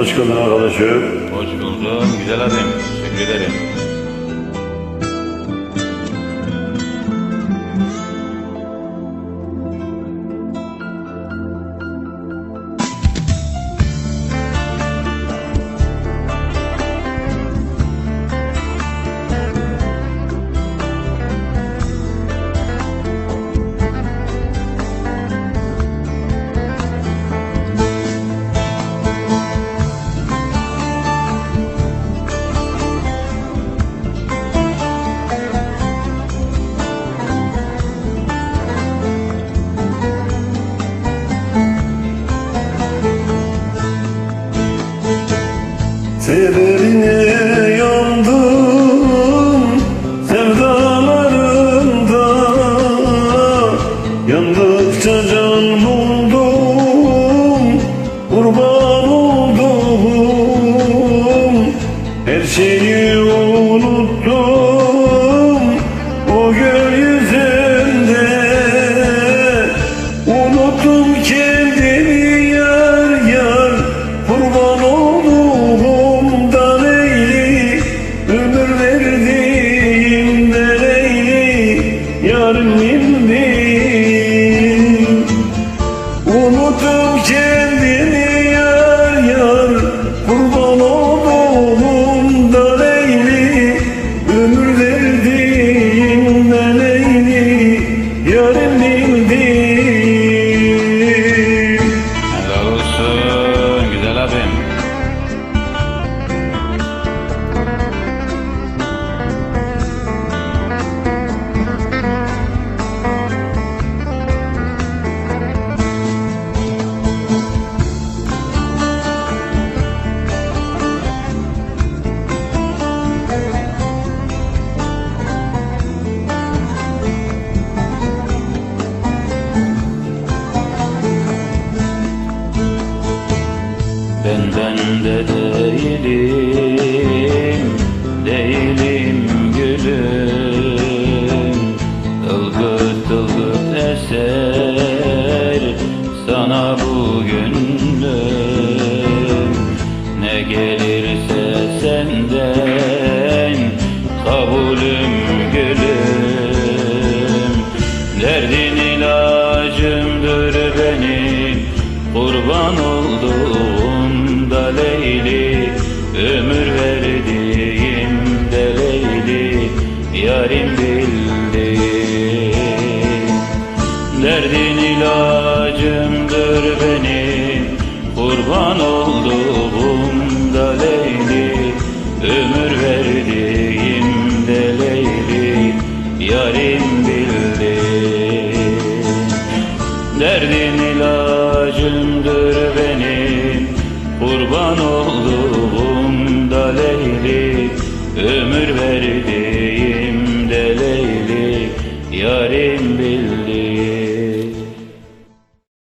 Hoş geldin arkadaşım. Hoş buldum güzel abim. Teşekkür ederim. Severine yandım sevdalarında. Yandıkça eğri Yarın Benden de değilim, değilim gülüm. Ilgıt ılgıt eser sana bu gönlüm Ne gelirse senden kabulüm gülüm. Derdin ilacımdır benim Kurban olduğumda Kurban olduğumda Leyli Ömür verdiğim de Leyli Yarim